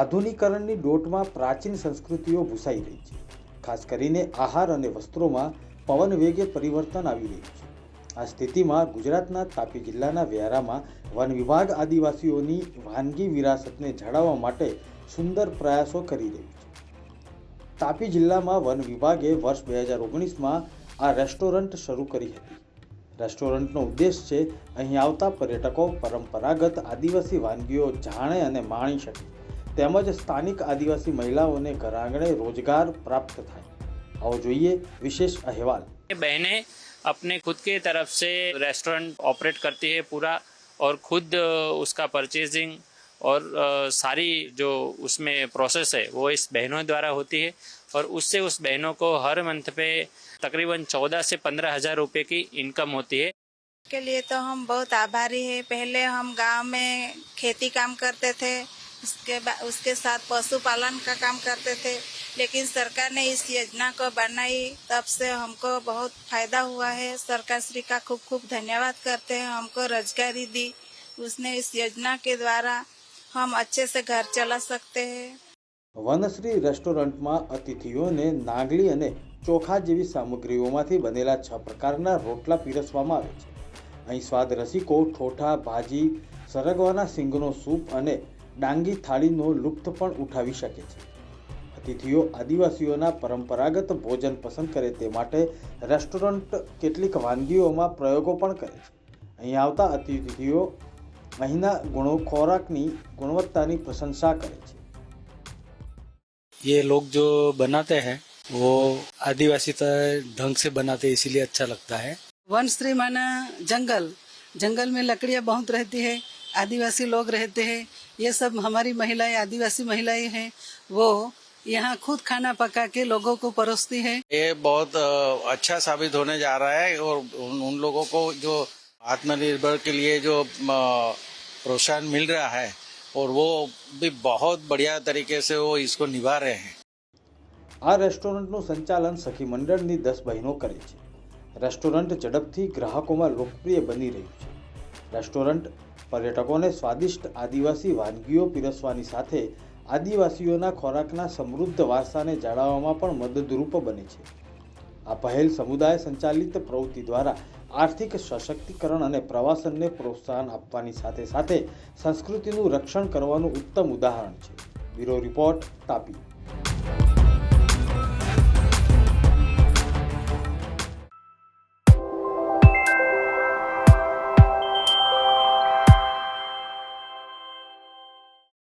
આધુનિકરણની ડોટમાં પ્રાચીન સંસ્કૃતિઓ ભૂસાઈ રહી છે ખાસ કરીને આહાર અને વસ્ત્રોમાં પવન વેગે પરિવર્તન આવી રહ્યું છે આ સ્થિતિમાં ગુજરાતના તાપી જિલ્લાના વ્યારામાં વન વિભાગ આદિવાસીઓની વાનગી વિરાસતને જાળવવા માટે સુંદર પ્રયાસો કરી રહ્યું છે તાપી જિલ્લામાં વન વિભાગે વર્ષ બે હજાર ઓગણીસમાં આ રેસ્ટોરન્ટ શરૂ કરી હતી રેસ્ટોરન્ટનો ઉદ્દેશ છે અહીં આવતા પર્યટકો પરંપરાગત આદિવાસી વાનગીઓ જાણે અને માણી શકે તેમજ સ્થાનિક આદિવાસી મહિલાઓને ઘરઆંગણે રોજગાર પ્રાપ્ત થાય આવો જોઈએ વિશેષ અહેવાલ બહેને अपने खुद के तरफ से रेस्टोरेंट ऑपरेट करती है पूरा और खुद उसका परचेजिंग और सारी जो उसमें प्रोसेस है वो इस बहनों द्वारा होती है और उससे उस बहनों को हर मंथ पे तकरीबन चौदह से पंद्रह हज़ार रुपये की इनकम होती है के लिए तो हम बहुत आभारी है पहले हम गांव में खेती काम करते थे ઉસકે બસ ઉસકે સાથ પશુપાલન કા કામ કરતે થે લેકિન સરકાર ને ઇસ યોજના કો બનાઈ તબ સે હમકો બહોત ફાયદા હુઆ હે સરકાર શ્રી કા ખૂબ ખૂબ ધન્યવાદ કરતે હે હમકો રોજગારી દી ઉસને ઇસ યોજના કે દ્વારા હમ અચ્છે સે ઘર ચલા સકતે હે વન શ્રી રેસ્ટોરન્ટ માં અતિથિઓ ને નાગલી અને ચોખા જેવી સામગ્રીઓ માથી બનેલા છ પ્રકારના રોટલા પીરસવામાં આવે છે અહી સ્વાદ રસિકો ખોઠા ભાજી સરગવાના સિંગનો સૂપ અને डांगी थाली नो लुप्त पण उठાવી શકે છે અતિથિઓ આદિવાસીઓના પરંપરાગત ભોજન પસંદ કરે તે માટે રેસ્ટોરન્ટ કેટલીક વાનગીઓમાં પ્રયોગો પણ કરે અહીં આવતા અતિથિઓ મહિના ગુણો કોરકની ગુણવત્તાની પ્રશંસા કરે છે યે લોક જો બનાતે હે વો આદિવાસી તરહ ढंग से बनाते इसीलिए अच्छा लगता है वनश्री माना जंगल जंगल में लकड़ियां बहुत रहती है आदिवासी लोग रहते हैं ये सब हमारी महिलाएं आदिवासी महिलाएं हैं वो यहाँ खुद खाना पका के लोगों को परोसती है ये बहुत अच्छा साबित होने जा रहा है और उन, लोगों को जो आत्मनिर्भर के लिए जो प्रोत्साहन मिल रहा है और वो भी बहुत बढ़िया तरीके से वो इसको निभा रहे हैं આ રેસ્ટોરન્ટનું સંચાલન સખી મંડળની દસ બહેનો કરે છે રેસ્ટોરન્ટ ઝડપથી ગ્રાહકોમાં લોકપ્રિય બની રહ્યું છે રેસ્ટોરન્ટ પર્યટકોને સ્વાદિષ્ટ આદિવાસી વાનગીઓ પીરસવાની સાથે આદિવાસીઓના ખોરાકના સમૃદ્ધ વારસાને જાળવવામાં પણ મદદરૂપ બને છે આ પહેલ સમુદાય સંચાલિત પ્રવૃત્તિ દ્વારા આર્થિક સશક્તિકરણ અને પ્રવાસનને પ્રોત્સાહન આપવાની સાથે સાથે સંસ્કૃતિનું રક્ષણ કરવાનું ઉત્તમ ઉદાહરણ છે બ્યુરો રિપોર્ટ તાપી